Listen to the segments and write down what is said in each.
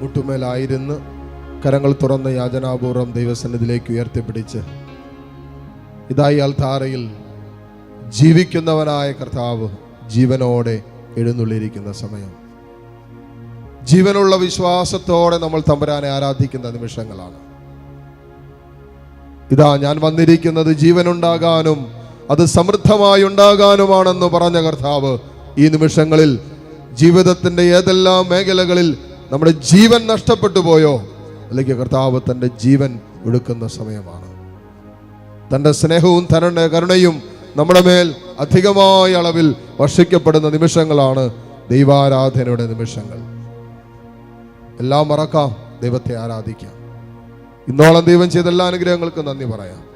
മുട്ടുമേലായിരുന്ന് കരങ്ങൾ തുറന്ന് യാചനാപൂർവം ദൈവസന്നിധിയിലേക്ക് ഉയർത്തിപ്പിടിച്ച് ഇതായി അൽത്താറയിൽ ജീവിക്കുന്നവനായ കർത്താവ് ജീവനോടെ എഴുന്നള്ളിയിരിക്കുന്ന സമയം. ജീവനുള്ള വിശ്വാസത്തോടെ നമ്മൾ തമ്പുരാനെ ആരാധിക്കുന്ന നിമിഷങ്ങളാണ്. ഇതാ ഞാൻ വന്നിരിക്കുന്നത് ജീവനുണ്ടാകാനും അത് സമൃദ്ധമായി ഉണ്ടാകാനുമാണെന്ന് പറഞ്ഞ കർത്താവ് ഈ നിമിഷങ്ങളിൽ ജീവിതത്തിന്റെ ഏതെല്ലാം മേഖലകളിൽ നമ്മുടെ ജീവൻ നഷ്ടപ്പെട്ടു പോയോ? അല്ലെങ്കിൽ കർത്താവ് തന്റെ ജീവൻ എടുക്കുന്ന സമയമാണ്. തന്റെ സ്നേഹവും തന്റെ കരുണയും നമ്മുടെ മേൽ അധികമായ അളവിൽ വർഷിക്കപ്പെടുന്ന നിമിഷങ്ങളാണ് ദൈവാരാധനയുടെ നിമിഷങ്ങൾ. എല്ലാം മറക്കാം ദൈവത്തെ ആരാധിക്കാം. ഇന്നോളം ദൈവം ചെയ്ത എല്ലാ അനുഗ്രഹങ്ങൾക്കും നന്ദി പറയാം.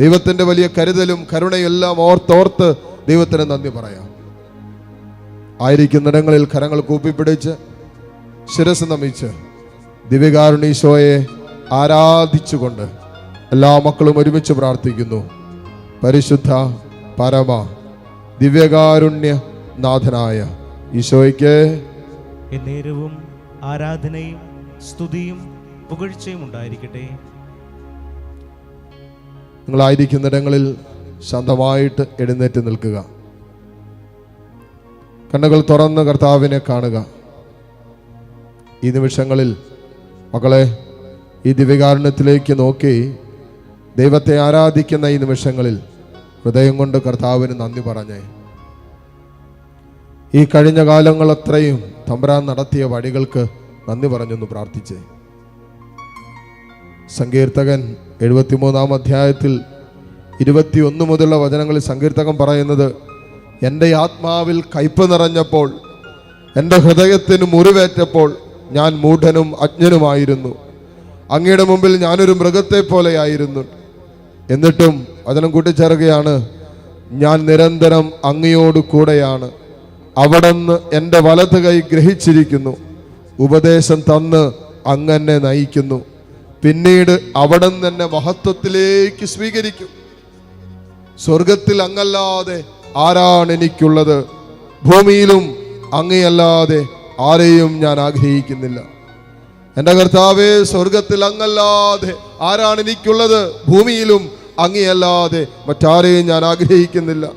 ദൈവത്തിന്റെ വലിയ കരുതലും കരുണയും എല്ലാം ഓർത്തോർത്ത് ദൈവത്തിന് നന്ദി പറയാം. ആയിരിക്കുന്നിടങ്ങളിൽ കരങ്ങൾ കൂപ്പിപ്പിടിച്ച് ശിരസ് നമിച്ച് ദിവ്യകാരുണീശോയെ ആരാധിച്ചുകൊണ്ട് എല്ലാ മക്കളും ഒരുമിച്ച് പ്രാർത്ഥിക്കുന്നു. പരിശുദ്ധ പരമ ദിവ്യകാരുണ്യ നാഥനായ ഈശോയ്ക്ക് എന്നേരവും ആരാധനയും സ്തുതിയും പുകഴ്ചയും ഉണ്ടായിരിക്കട്ടെ. നിങ്ങളായിരിക്കുന്നിടങ്ങളിൽ ശാന്തമായിട്ട് എഴുന്നേറ്റ് നിൽക്കുക. കണ്ണുകൾ തുറന്ന് കർത്താവിനെ കാണുക. ഈ നിമിഷങ്ങളിൽ മക്കളെ ഈ ദിവ്യകാരുണ്യത്തിലേക്ക് നോക്കി ദൈവത്തെ ആരാധിക്കുന്ന ഈ നിമിഷങ്ങളിൽ ഹൃദയം കൊണ്ട് കർത്താവിന് നന്ദി പറഞ്ഞേ. ഈ കഴിഞ്ഞ കാലങ്ങൾ അത്രയും തമ്പുരാൻ നടത്തിയ വഴികൾക്ക് നന്ദി പറഞ്ഞൊന്ന് പ്രാർത്ഥിച്ചേ. സങ്കീർത്തകൻ എഴുപത്തിമൂന്നാം അധ്യായത്തിൽ ഇരുപത്തിയൊന്ന് മുതലുള്ള വചനങ്ങളിൽ സങ്കീർത്തകൻ പറയുന്നത് എന്റെ ആത്മാവിൽ കയ്പ് നിറഞ്ഞപ്പോൾ എന്റെ ഹൃദയത്തിന് മുറിവേറ്റപ്പോൾ ഞാൻ മൂഢനും അജ്ഞനുമായിരുന്നു. അങ്ങയുടെ മുമ്പിൽ ഞാനൊരു മൃഗത്തെ പോലെയായിരുന്നു. എന്നിട്ടും വചനം കൂട്ടിച്ചേർക്കുകയാണ് ഞാൻ നിരന്തരം അങ്ങയോട് കൂടെയാണ്. അവിടുന്ന് എന്റെ വലത് കൈ ഗ്രഹിച്ചിരിക്കുന്നു. ഉപദേശം തന്ന് അങ്ങനെ നയിക്കുന്നു. പിന്നീട് അവിടെ എന്നെ മഹത്വത്തിലേക്ക് സ്വീകരിക്കും. സ്വർഗത്തിൽ അങ്ങല്ലാതെ ആരാണ് എനിക്കുള്ളത്? ഭൂമിയിലും അങ്ങയല്ലാതെ ആരെയും ഞാൻ ആഗ്രഹിക്കുന്നില്ല. എന്റെ കർത്താവെ സ്വർഗത്തിൽ അങ്ങല്ലാതെ ആരാണ് എനിക്കുള്ളത്? ഭൂമിയിലും അങ്ങയല്ലാതെ മറ്റാരെയും ഞാൻ ആഗ്രഹിക്കുന്നില്ല.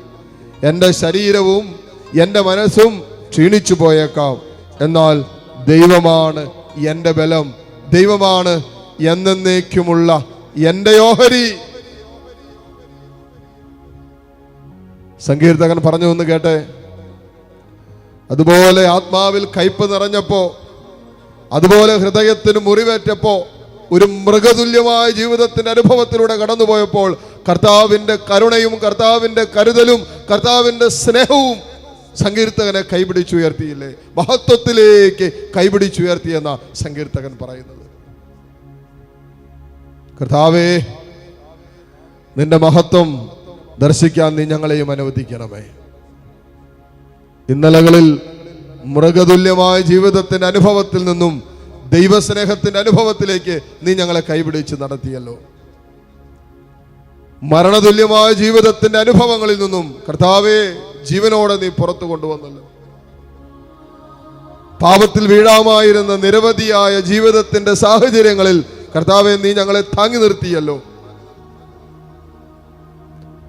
എന്റെ ശരീരവും എന്റെ മനസ്സും ക്ഷീണിച്ചു പോയേക്കാം. എന്നാൽ ദൈവമാണ് എന്റെ ബലം. ദൈവമാണ് എന്നേക്കുമുള്ള എന്റെ ഓഹരി. സങ്കീർത്തകൻ പറഞ്ഞു ഒന്ന് കേട്ടെ? അതുപോലെ ആത്മാവിൽ കയ്പ് നിറഞ്ഞപ്പോ അതുപോലെ ഹൃദയത്തിന് മുറിവേറ്റപ്പോ ഒരു മൃഗതുല്യമായ ജീവിതത്തിന്റെ അനുഭവത്തിലൂടെ കടന്നുപോയപ്പോൾ കർത്താവിന്റെ കരുണയും കർത്താവിന്റെ കരുതലും കർത്താവിന്റെ സ്നേഹവും സങ്കീർത്തകനെ കൈപിടിച്ചുയർത്തിയില്ലേ? മഹത്വത്തിലേക്ക് കൈപിടിച്ചുയർത്തിയെന്ന സങ്കീർത്തകൻ പറയുന്നത്. കർത്താവേ നിന്റെ മഹത്വം ദർശിക്കാൻ നീ ഞങ്ങളെയും അനുവദിക്കണമേ. ഇന്നലകളിൽ മൃഗതുല്യമായ ജീവിതത്തിന്റെ അനുഭവത്തിൽ നിന്നും ദൈവസ്നേഹത്തിന്റെ അനുഭവത്തിലേക്ക് നീ ഞങ്ങളെ കൈപിടിച്ച് നടത്തിയല്ലോ. മരണതുല്യമായ ജീവിതത്തിന്റെ അനുഭവങ്ങളിൽ നിന്നും കർത്താവെ ജീവനോടെ നീ പുറത്തു കൊണ്ടുവന്നല്ലോ. പാപത്തിൽ വീഴാമായിരുന്ന നിരവധിയായ ജീവിതത്തിന്റെ സാഹചര്യങ്ങളിൽ കർത്താവെ നീ ഞങ്ങളെ താങ്ങി നിർത്തിയല്ലോ.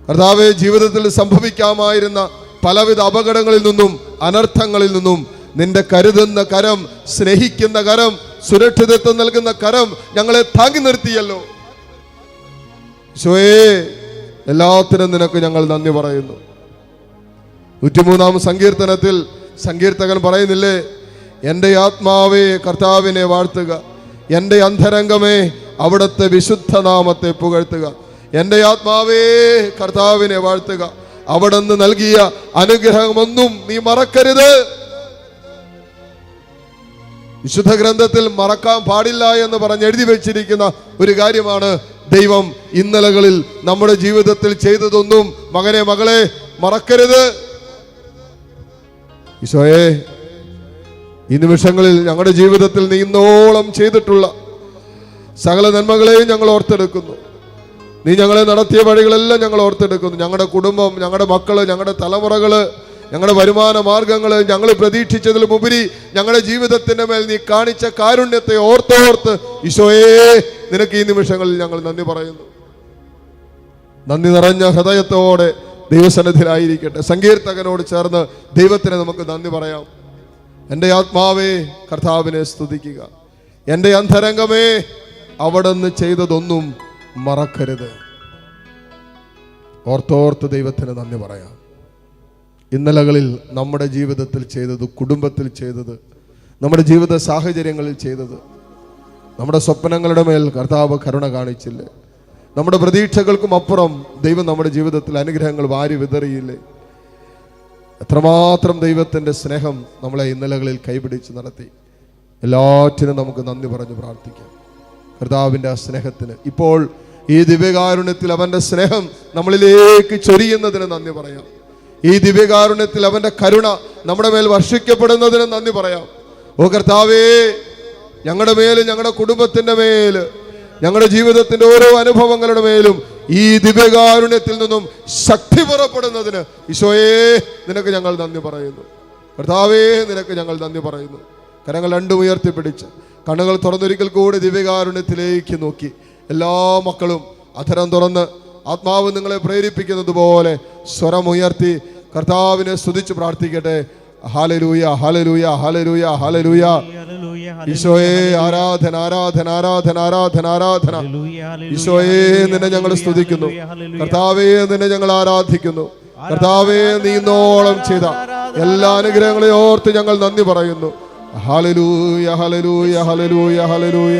കർത്താവെ ജീവിതത്തിൽ സംഭവിക്കാമായിരുന്ന പലവിധ അപകടങ്ങളിൽ നിന്നും അനർത്ഥങ്ങളിൽ നിന്നും നിന്റെ കരുതുന്ന കരം സ്നേഹിക്കുന്ന കരം സുരക്ഷിതത്വം നൽകുന്ന കരം ഞങ്ങളെ താങ്ങി നിർത്തിയല്ലോ. എല്ലാത്തിനും നിനക്ക് ഞങ്ങൾ നന്ദി പറയുന്നു. നൂറ്റിമൂന്നാം സങ്കീർത്തനത്തിൽ സങ്കീർത്തകൻ പറയുന്നില്ലേ എന്റെ ആത്മാവേ കർത്താവിനെ വാഴ്ത്തുക. എന്റെ അന്തരംഗമേ അവിടുത്തെ വിശുദ്ധനാമത്തെ പുകഴ്ത്തുക. എന്റെ ആത്മാവേ കർത്താവിനെ വാഴ്ത്തുക. അവിടുന്ന് നൽകിയ അനുഗ്രഹമൊന്നും നീ മറക്കരുത്. വിശുദ്ധ ഗ്രന്ഥത്തിൽ മറക്കാൻ പാടില്ല എന്ന് പറഞ്ഞ് എഴുതി വെച്ചിരിക്കുന്ന ഒരു കാര്യമാണ് ദൈവം ഇന്നലകളിൽ നമ്മുടെ ജീവിതത്തിൽ ചെയ്തതൊന്നും മകനെ മകളെ മറക്കരുത്. ഈശോയെ ഈ നിമിഷങ്ങളിൽ ഞങ്ങളുടെ ജീവിതത്തിൽ നീ ഇന്നോളം ചെയ്തിട്ടുള്ള സകല നന്മകളെയും ഞങ്ങൾ ഓർത്തെടുക്കുന്നു. നീ ഞങ്ങളെ നടത്തിയ വഴികളെല്ലാം ഞങ്ങൾ ഓർത്തെടുക്കുന്നു. ഞങ്ങളുടെ കുടുംബം ഞങ്ങളുടെ മക്കൾ ഞങ്ങളുടെ തലമുറകൾ ഞങ്ങളുടെ വരുമാന മാർഗങ്ങൾ ഞങ്ങൾ പ്രതീക്ഷിച്ചതിലും ഉപരി ഞങ്ങളുടെ ജീവിതത്തിന്റെ മേൽ നീ കാണിച്ച കാരുണ്യത്തെ ഓർത്തോർത്ത് ഈശോയേ നിനക്ക് ഈ നിമിഷങ്ങളിൽ ഞങ്ങൾ നന്ദി പറയുന്നു. നന്ദി നിറഞ്ഞ ഹൃദയത്തോടെ ദൈവസന്നിധിയിലായിരിക്കട്ടെ. സങ്കീർത്തകനോട് ചേർന്ന് ദൈവത്തിന് നമുക്ക് നന്ദി പറയാം. എന്റെ ആത്മാവേ കർത്താവിനെ സ്തുതിക്കുക. എന്റെ അന്തരംഗമേ അവിടുന്ന് ചെയ്തതൊന്നും മറക്കരുത്. ഓർത്തോർത്ത് ദൈവത്തിന് നന്ദി പറയാം. ഇന്നലകളിൽ നമ്മുടെ ജീവിതത്തിൽ ചെയ്തത് കുടുംബത്തിൽ ചെയ്തത് നമ്മുടെ ജീവിത സാഹചര്യങ്ങളിൽ ചെയ്തത് നമ്മുടെ സ്വപ്നങ്ങളുടെ മേൽ കർത്താവ് കരുണ കാണിച്ചില്ലേ? നമ്മുടെ പ്രതീക്ഷകൾക്കും അപ്പുറം ദൈവം നമ്മുടെ ജീവിതത്തിൽ അനുഗ്രഹങ്ങൾ വാരി വിതറിയില്ലേ? എത്രമാത്രം ദൈവത്തിന്റെ സ്നേഹം നമ്മളെ ഇന്നലകളിൽ കൈപിടിച്ച് നടത്തി. എല്ലാറ്റിനും നമുക്ക് നന്ദി പറഞ്ഞ് പ്രാർത്ഥിക്കാം. കർത്താവിന്റെ ആ സ്നേഹത്തിന് ഇപ്പോൾ ഈ ദിവ്യകാരുണ്യത്തിൽ അവന്റെ സ്നേഹം നമ്മളിലേക്ക് ചൊരിയുന്നതിന് നന്ദി പറയാം. ഈ ദിവ്യകാരുണ്യത്തിൽ അവന്റെ കരുണ നമ്മുടെ മേൽ വർഷിക്കപ്പെടുന്നതിന് നന്ദി പറയാം. ഓ കർത്താവേ ഞങ്ങളുടെ മേൽ ഞങ്ങളുടെ കുടുംബത്തിന്റെ മേൽ ഞങ്ങളുടെ ജീവിതത്തിന്റെ ഓരോ അനുഭവങ്ങളുടെ മേലും ഈ ദിവ്യകാരുണ്യത്തിൽ നിന്നും ശക്തി പുറപ്പെടുന്നതിന് ഈശോയേ നിനക്ക് ഞങ്ങൾ നന്ദി പറയുന്നു. കർത്താവേ നിനക്ക് ഞങ്ങൾ നന്ദി പറയുന്നു. കരങ്ങൾ രണ്ടും ഉയർത്തിപ്പിടിച്ച് കണ്ണുകൾ തുറന്നൊരിക്കൽ കൂടി ദിവ്യകാരുണ്യത്തിലേക്ക് നോക്കി. എല്ലാ മക്കളും അധരം തുറന്ന് ആത്മാവ് നിങ്ങളെ പ്രേരിപ്പിക്കുന്നത് പോലെ സ്വരമുയർത്തി കർത്താവിനെ സ്തുതിച്ച് പ്രാർത്ഥിക്കട്ടെ. ഹാലലൂയ ഹാലലൂയ ഹാലലൂയ ഹാലലൂയ ഈശോയേ ആരാധന ആരാധന ആരാധന ആരാധന ആരാധന. ഈശോയേ നിന്നെ ഞങ്ങൾ സ്തുതിക്കുന്നു. കർത്താവേ നിന്നെ ഞങ്ങൾ ആരാധിക്കുന്നു. കർത്താവേ നീ ഇന്നോളം ചെയ്ത എല്ലാ അനുഗ്രഹങ്ങളെയോർത്ത് ഞങ്ങൾ നന്ദി പറയുന്നു. ഹലലൂയ ഹലലൂയ ഹലലൂയ ഹലലൂയ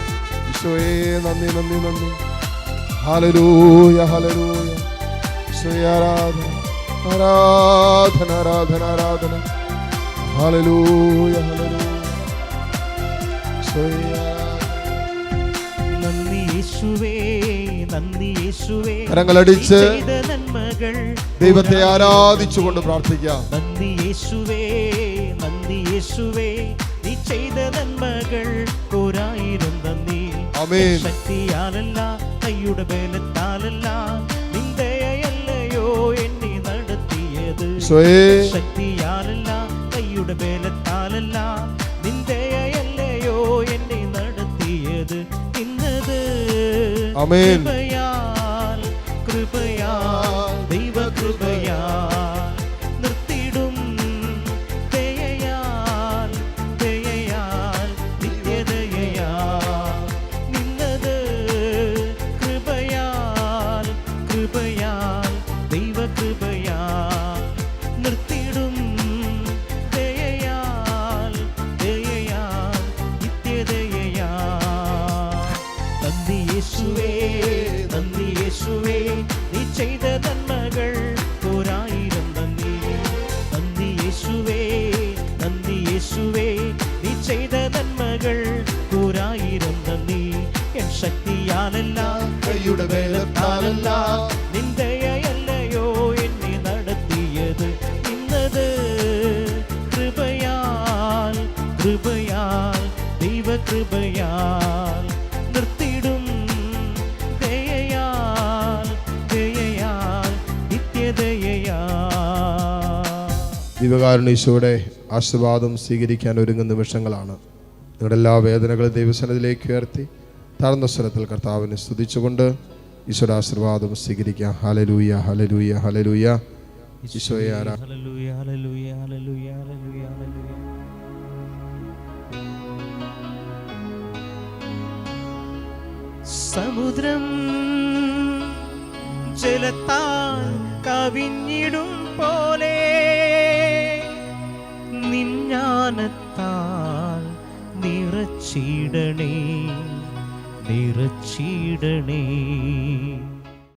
ഈശോയെ നന്ദി നന്ദി നന്ദി. ഹലരൂയ ഹലരൂയ ഈശോയെ ആരാധന ആരാധന ആരാധന ആരാധന. ഹലരൂയ ഈശോയെ ആരാധന. നന്ദി യേശുവേ നന്ദി യേശുവേ. കരങ്ങളടിച്ച് നന്മകൾ ദൈവത്തെ ആരാധിച്ചുകൊണ്ട് പ്രാർത്ഥിക്കാം. നന്ദി യേശുവേ നന്ദി യേശുവേ. ശക്തിയാലല്ല കൈയുടെ ബലത്താലല്ല നിന്ദയല്ലയോ എന്നെ നടത്തിയത്. ശക്തിയാലല്ല കൈയുടെ ബലത്താലല്ല നിന്ദയല്ലയോ എന്നെ നടത്തിയത്. ഇന്നത് ആമേൻ. ശക്തിയാലല്ല കൈയുടെ ബലത്താലല്ല നിന്ദയല്ലയോ എന്നെ നടത്തിയത്? ഇന്നത് കൃപയാൽ കൃപയാൽ ദൈവകൃപയാൽ. നിർത്തിടും ദയയാൽ ദയയാൽ നിത്യദയയാൽ. ദിവകാരുണീശോയുടെ ആശീർവാദം സ്വീകരിക്കാൻ ഒരുങ്ങുന്ന നിമിഷങ്ങളാണ്. നിങ്ങളുടെ എല്ലാ വേദനകളും ദൈവസനത്തിലേക്ക് ഉയർത്തി. താഴ്ന്ന സ്വരത്തിൽ കർത്താവിനെ സ്തുതിച്ചുകൊണ്ട് ഈശോയുടെ ആശീർവാദം സ്വീകരിക്കാം. ഹലലൂയ ഹലലൂയ ഹലലൂയ ഈശോയെ ആരാ ഹല്ലേലൂയ ഹല്ലേലൂയ ഹല്ലേലൂയ ഹല്ലേലൂയ ഹല്ലേലൂയ. സമുദ്രം ജലത്താൽ കവിഞ്ഞിടും പോലെ നിഞ്ഞാനത്താൽ നിറച്ചിടണേ. നിറച്ചിടണേ